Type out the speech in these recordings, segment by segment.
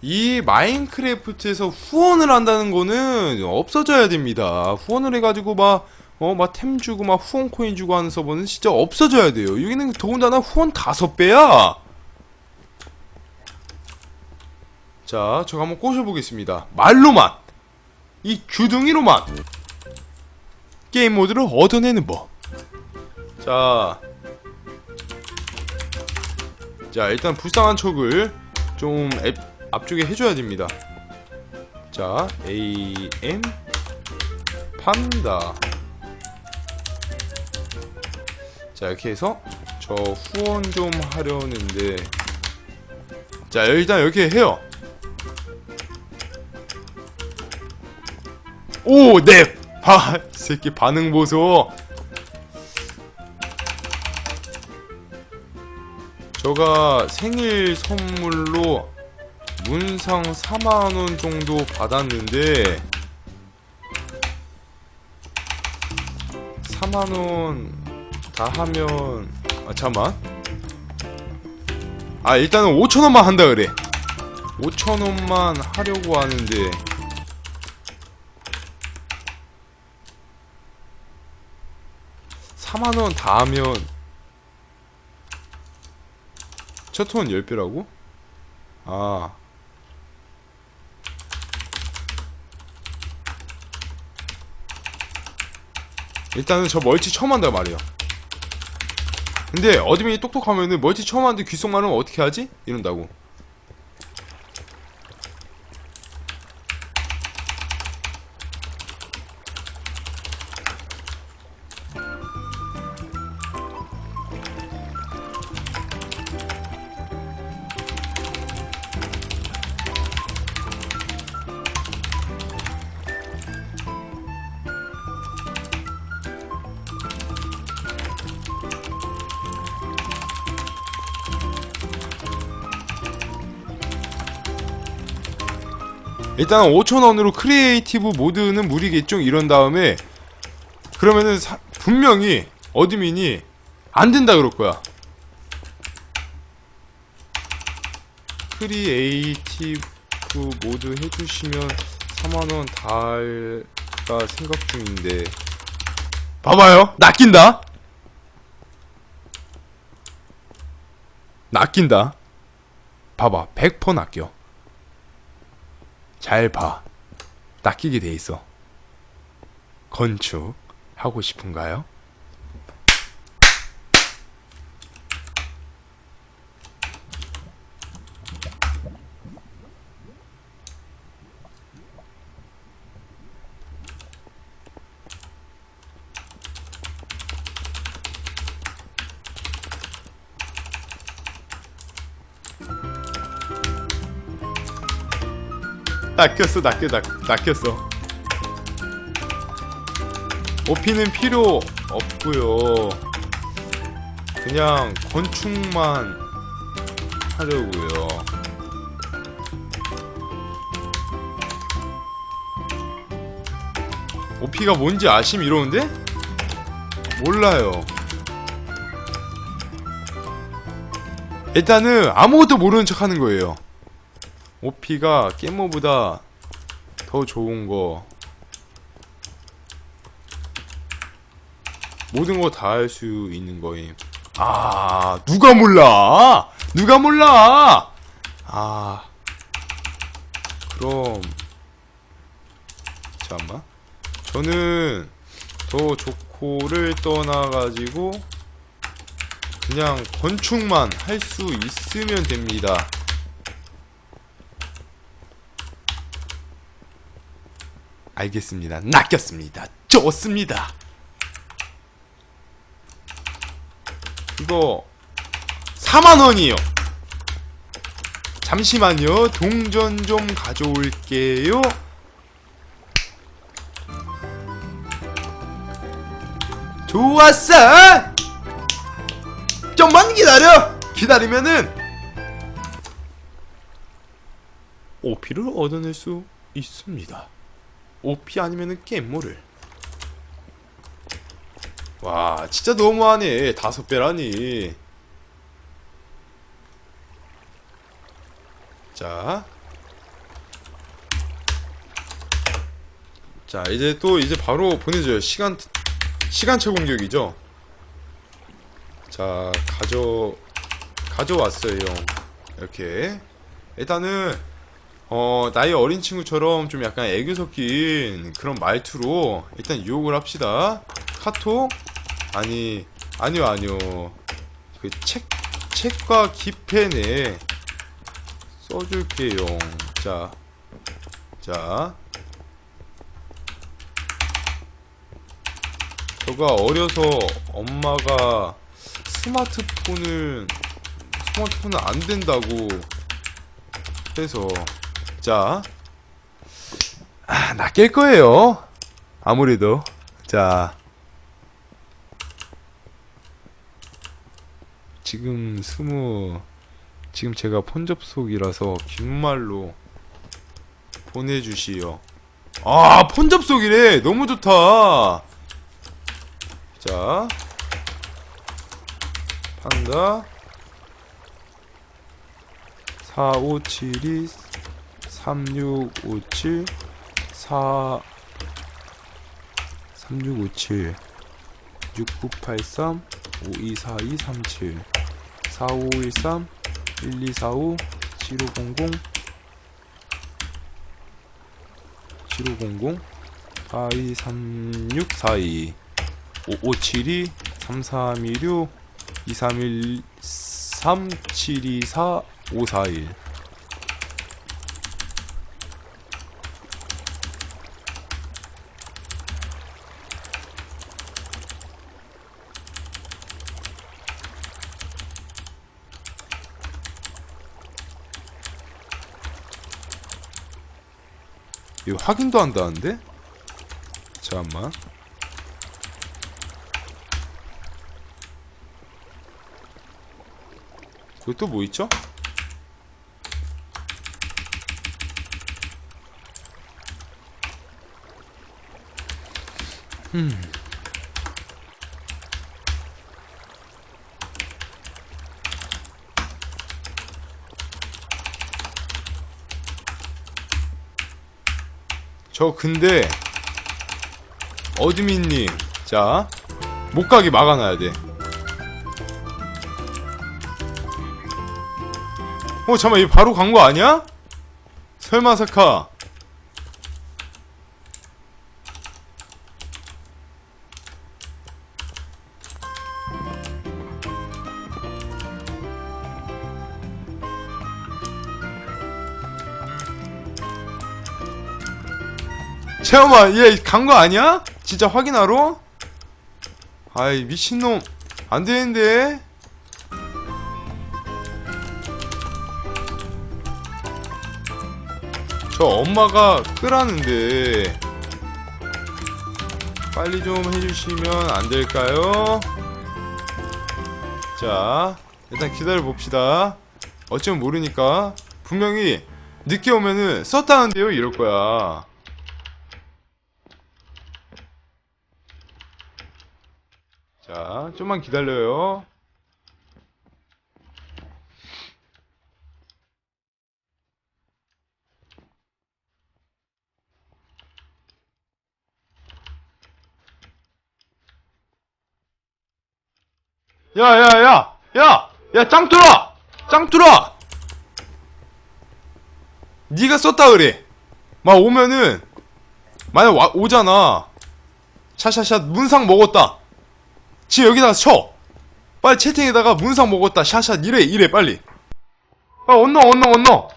이 마인크래프트에서 후원을 한다는 거는 없어져야 됩니다. 후원을 해가지고 막, 어, 막 템 주고 막 후원 코인 주고 하는 서버는 진짜 없어져야 돼요. 여기는 더군다나 후원 다섯 배야! 자, 제가 한번 꼬셔보겠습니다. 말로만! 이 주둥이로만! 게임 모드를 얻어내는 법. 자. 자, 일단 불쌍한 척을 좀 앱, 앞쪽에 해줘야 됩니다. 자, AM 판다. 자, 이렇게 해서 저 후원 좀 하려는데 자, 일단 이렇게 해요. 오, 네. 봐, 이 새끼 반응 보소. 저가 생일 선물로 문상 4만원 정도 받았는데 4만원 다 하면 아 잠만 아 일단은 5천원만 한다 그래 5천원만 하려고 하는데 사만원 다 하면 첫 톤 10배라고? 아. 일단은 저 멀티 처음 한다 말이야. 근데 어드민이 똑똑하면은 멀티 처음 하는데 귓속말은 어떻게 하지? 이런다고. 일단 5천원으로 크리에이티브 모드는 무리겠죠? 이런 다음에 그러면은 사- 분명히 어드민이 안 된다 그럴 거야. 크리에이티브 모드 해주시면 4만원 다 할까 생각 중인데. 봐봐요. 낚인다. 낚인다. 봐봐. 100% 낚여 잘 봐. 낚이게 돼 있어. 건축 하고 싶은가요? 낚였어, 낚여, 낚, 낚였어. 오피는 필요 없고요. 그냥 건축만 하려고요. 오피가 뭔지 아심 이러는데? 몰라요. 일단은 아무것도 모르는 척 하는 거예요. 오피가 깨모보다 더 좋은 거 모든 거 다 할 수 있는 거임. 아 누가 몰라? 누가 몰라? 아 그럼 잠깐만 저는 더 좋고를 떠나가지고 그냥 건축만 할 수 있으면 됩니다. 알겠습니다. 낚였습니다. 좋습니다. 이거 4만원이요. 잠시만요. 동전 좀 가져올게요. 좋았어! 좀만 기다려! 기다리면은 오피를 얻어낼 수 있습니다. 오피 아니면은 게임 모를 와 진짜 너무하네 다섯 배라니 자. 자, 이제 또 이제 바로 보내줘요. 시간, 시간차 공격이죠? 자, 가져, 가져왔어요. 이렇게. 일단은, 어 나이 어린 친구처럼 좀 약간 애교 섞인 그런 말투로 일단 유혹을 합시다. 카톡? 아니 아니요 아니요. 그 책 책과 기펜에 써줄게요. 자 자. 저가 어려서 엄마가 스마트폰을 스마트폰은 안 된다고 해서 자, 아, 낚일 거예요. 아무래도 자, 지금 스무 지금 제가 폰 접속이라서 귓말로 보내주시오. 아, 폰 접속이래. 너무 좋다. 자, 판다 4572 3657 4 3657 6983 524237 4513 1245 7500 7500 423642 5572 3326 2313 724 541 이거 확인도 한다는데? 잠깐만 그것도 뭐 있죠? 음. 저 근데 어드민님 자 못가게 막아놔야 돼 어 잠깐만 이거 바로 간 거 아니야? 설마 사카 잠깐만 얘간 거 아니야? 진짜 확인하러? 아이 미친놈 안 되는데 저 엄마가 끄라는데 빨리 좀 해주시면 안 될까요? 자 일단 기다려 봅시다 어쩌면 모르니까 분명히 늦게 오면은 썼다는데요 이럴 거야 자 좀만 기다려요 야, 야, 야, 야, 야, 짱뚫아, 짱뚫아. 네가 썼다 그래. 막 오면은 만약 와, 오잖아. 샤샤샷 문상 먹었다. 지금 여기다가 쳐. 빨리 채팅에다가 문상 먹었다. 샤샷 이래 이래 빨리. 아, 언너, 언너, 언너.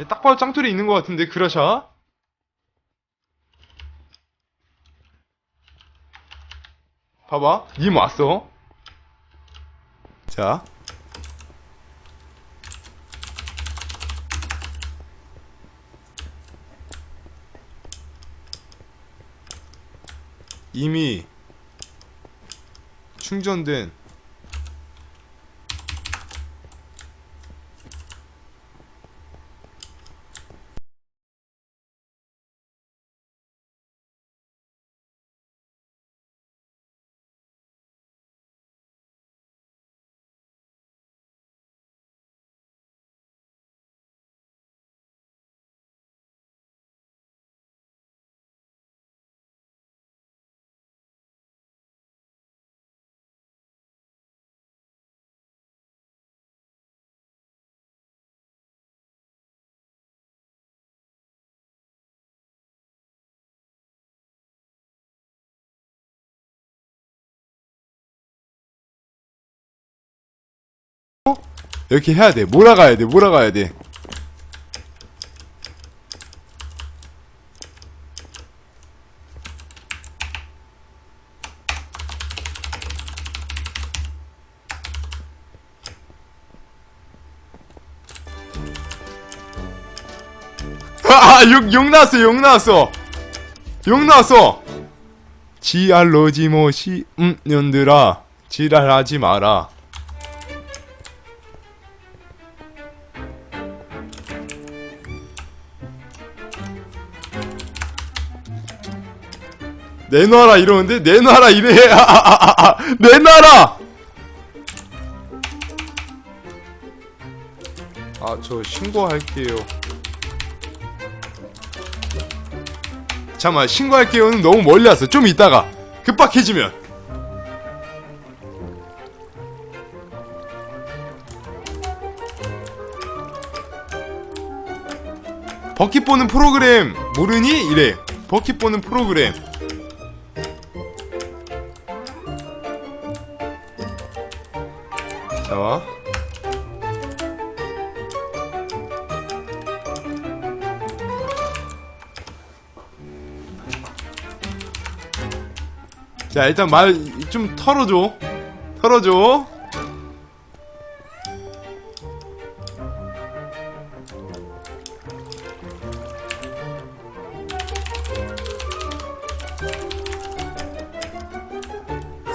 얘딱 봐도 짱뚫이 있는 것 같은데 그라샤? 봐봐, 님 왔어. 자. 이미 충전된 이렇게 해야 돼. 몰아가야 돼. 몰아가야 돼. 아, 욕, 욕 나왔어, 욕 나왔어. 욕 나왔어. 지알로지 모시, 음, 년들아. 지랄하지 마라. 내놔라 이러는데 내놔라 이래. 아, 아, 아, 아, 내놔라. 아 저 신고할게요. 잠깐만 신고할게요는 너무 멀리 왔어. 좀 이따가. 급박해지면. 버킷 보는 프로그램 모르니? 이래. 버킷 보는 프로그램 자자 일단 말 좀 털어줘. 털어줘.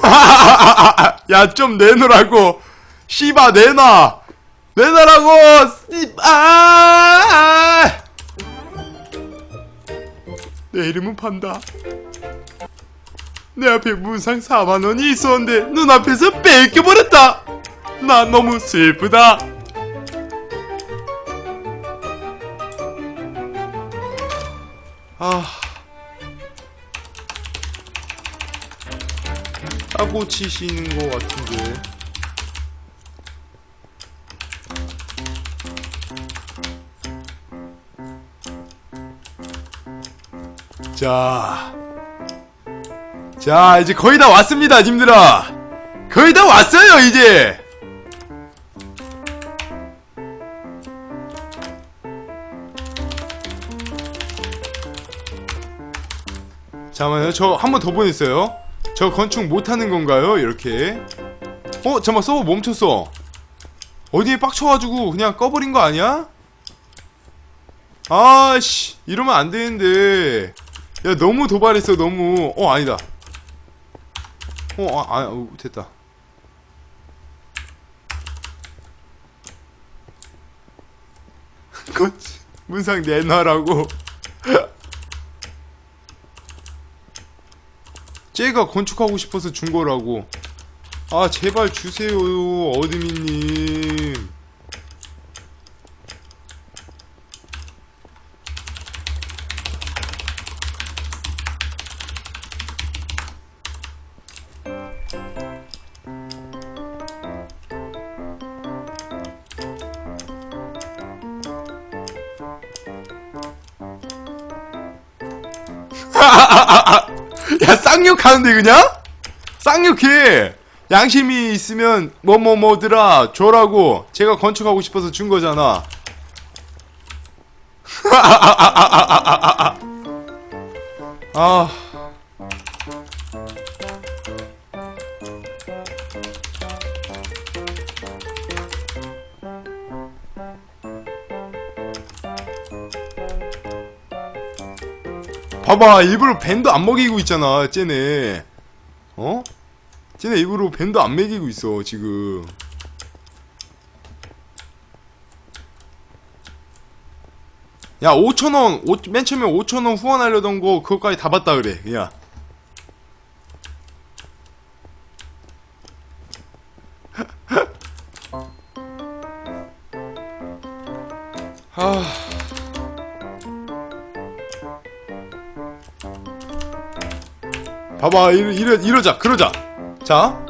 야 좀 내놓으라고 씨바 내놔. 내놔라고 씨바. 내 이름은 판다. 내 앞에 문상 4만원이 있었는데 눈앞에서 뺏겨버렸다. 나 너무 슬프다. 아. 따고 치시는 것 같은데 자 자, 이제 거의 다 왔습니다, 님들아. 거의 다 왔어요, 이제. 잠깐만요, 저 한 번 더 보냈어요. 저 건축 못하는 건가요? 이렇게. 어, 잠깐만, 서버 멈췄어. 어디에 빡쳐가지고 그냥 꺼버린 거 아니야? 아씨, 이러면 안 되는데. 야, 너무 도발했어, 너무. 어, 아니다. 어, 아, 아, 어, 됐다. 그 문상 내놔라고. 쟤가 건축하고 싶어서 준 거라고. 아, 제발 주세요, 어드민님. 쌍욕하는데 그냥? 쌍욕해. 양심이 있으면 뭐뭐뭐더라. 줘라고 제가 건축하고 싶어서 준 거잖아. 아 봐봐. 일부러 밴도 안 먹이고 있잖아 쟤네. 어? 쟤네 일부러 밴도 안 먹이고 있어 지금. 야 5천원 맨 처음에 5천원 후원하려던 거 그거까지 다 받다 그래 그냥. 아 봐봐 이러, 이러, 이러자 그러자. 자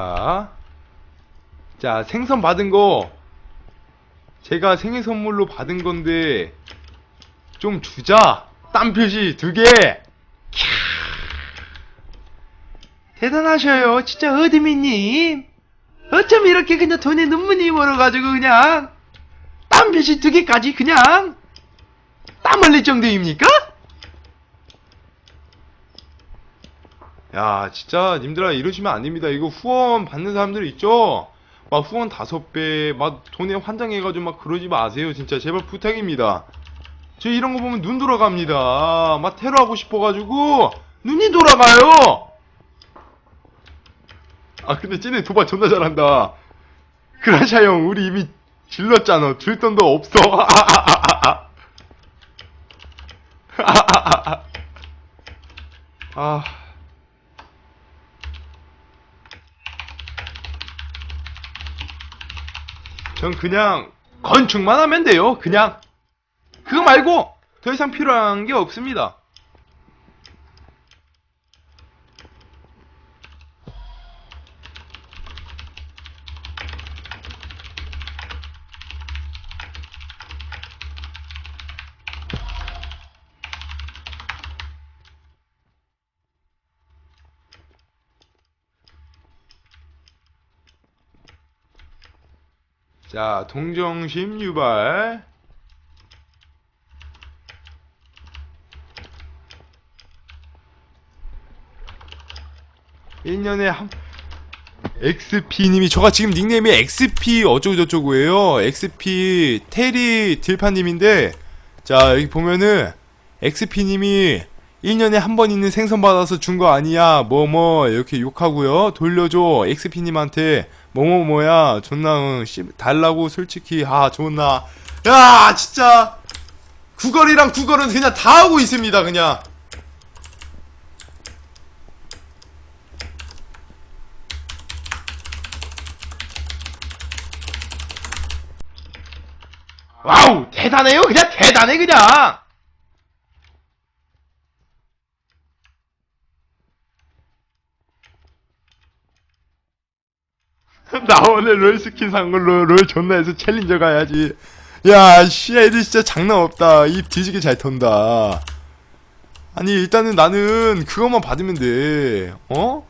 자, 자 생선 받은 거 제가 생일 선물로 받은 건데 좀 주자. 땀 표시 두 개. 캬. 대단하셔요, 진짜 어드미님. 어쩜 이렇게 그냥 돈에 눈물이 멀어가지고 그냥 땀 표시 두 개까지 그냥 땀 흘릴 정도입니까? 야, 진짜 님들아 이러시면 안 됩니다. 이거 후원 받는 사람들 있죠? 막 후원 다섯 배, 막 돈에 환장해가지고 막 그러지 마세요. 진짜 제발 부탁입니다. 저 이런 거 보면 눈 돌아갑니다. 막 테러하고 싶어가지고 눈이 돌아가요. 아 근데 쟤네 도발 존나 잘한다. 그라샤 형 우리 이미 질렀잖아. 줄 돈도 없어. 아. 전 그냥 건축만 하면 돼요. 그냥 그거 말고 더 이상 필요한 게 없습니다. 자, 동정심 유발. 일년에 한, XP님이, 저가 지금 닉네임이 XP 어쩌고저쩌고예요 XP 테리 딜파님인데, 자, 여기 보면은, XP님이 1년에 한 번 있는 생선 받아서 준 거 아니야. 뭐, 뭐, 이렇게 욕하고요. 돌려줘. XP님한테. 뭐뭐 뭐야 존나 응, 씨, 달라고 솔직히 아 존나 야 진짜 구걸이랑 구걸은 그냥 다 하고 있습니다 그냥 와우 대단해요 그냥 대단해 그냥 나 오늘 롤 스킨 산 걸로 롤 존나 해서 챌린저 가야지. 야, 씨, 애들 진짜 장난 없다. 입 뒤지게 잘 턴다. 아니, 일단은 나는 그것만 받으면 돼. 어?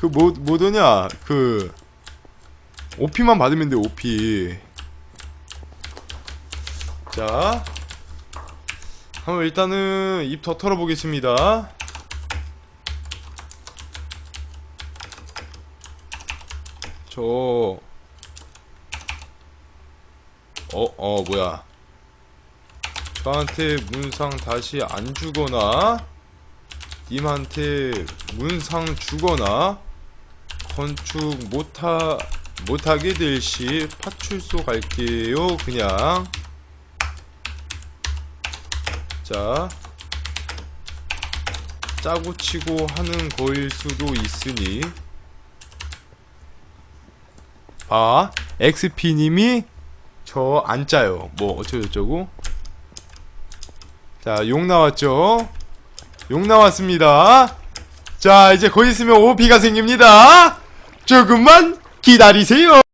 그, 뭐, 뭐더냐? 그, OP만 받으면 돼, OP. 자. 한번 일단은 입 더 털어보겠습니다. 저, 어, 어, 뭐야. 저한테 문상 다시 안 주거나, 님한테 문상 주거나, 건축 못하, 못하게 될 시 파출소 갈게요, 그냥. 자. 짜고 치고 하는 거일 수도 있으니, 아, XP님이 저 안 짜요. 뭐 어쩌고저쩌고. 자, 욕 나왔죠? 욕 나왔습니다. 자, 이제 곧 있으면 OP가 생깁니다. 조금만 기다리세요.